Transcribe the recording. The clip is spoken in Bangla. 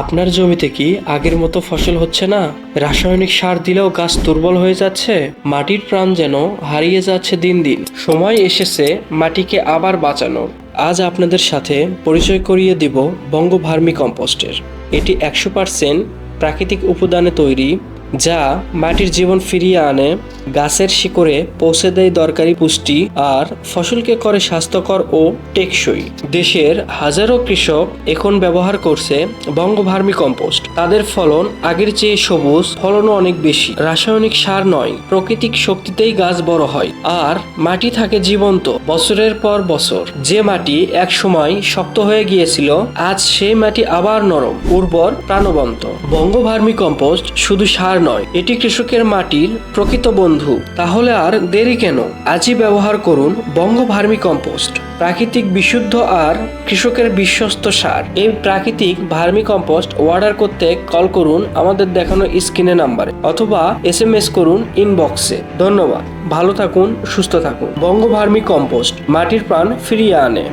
আপনার জমিতে কি আগের মতো ফসল হচ্ছে না? রাসায়নিক সার দিলেও গাছ দুর্বল হয়ে যাচ্ছে, মাটির প্রাণ যেন হারিয়ে যাচ্ছে দিন দিন। সময় এসেছে মাটিকে আবার বাঁচানোর। আজ আপনাদের সাথে পরিচয় করিয়ে দিব বঙ্গ ভার্মি কম্পোস্টের। এটি একশো পার্সেন্ট প্রাকৃতিক উপাদানে তৈরি যা মাটির জীবন ফিরিয়ে আনে, গাছের শিকড়ে পৌঁছে দেয় দরকারি পুষ্টি আর ফসলকে করে স্বাস্থ্যকর ও টেকসই। দেশের হাজারো কৃষক এখন ব্যবহার করছে বঙ্গভার্মি কম্পোস্ট। তাদের ফলন আগের চেয়ে সবুজ, ফলনও অনেক বেশি। রাসায়নিক সার নয়, প্রাকৃতিক শক্তিতেই গাছ বড় হয় আর মাটি থাকে জীবন্ত, বছরের পর বছর। যে মাটি এক সময় শক্ত হয়ে গিয়েছিল, আজ সেই মাটি আবার নরম, উর্বর, প্রাণবন্ত। বঙ্গভার্মি কম্পোস্ট শুধু সার নয়। এটি কৃষকের মাটির প্রকৃত বন্ধু। তাহলে আর দেরি কেন? আজই ব্যবহার করুন বঙ্গভার্মি কম্পোস্ট। প্রাকৃতিক বিশুদ্ধ আর কৃষকের বিশ্বস্ত সার। এই প্রাকৃতিক ভার্মি কম্পোস্ট অর্ডার করতে কল করুন আমাদের দেখানো স্ক্রিনে নাম্বারে অথবা এস এম এস করুন ইনবক্সে। ধন্যবাদ। ভালো থাকুন, সুস্থ থাকুন। বঙ্গভার্মি কম্পোস্ট, মাটির প্রাণ ফিরিয়ে আনে।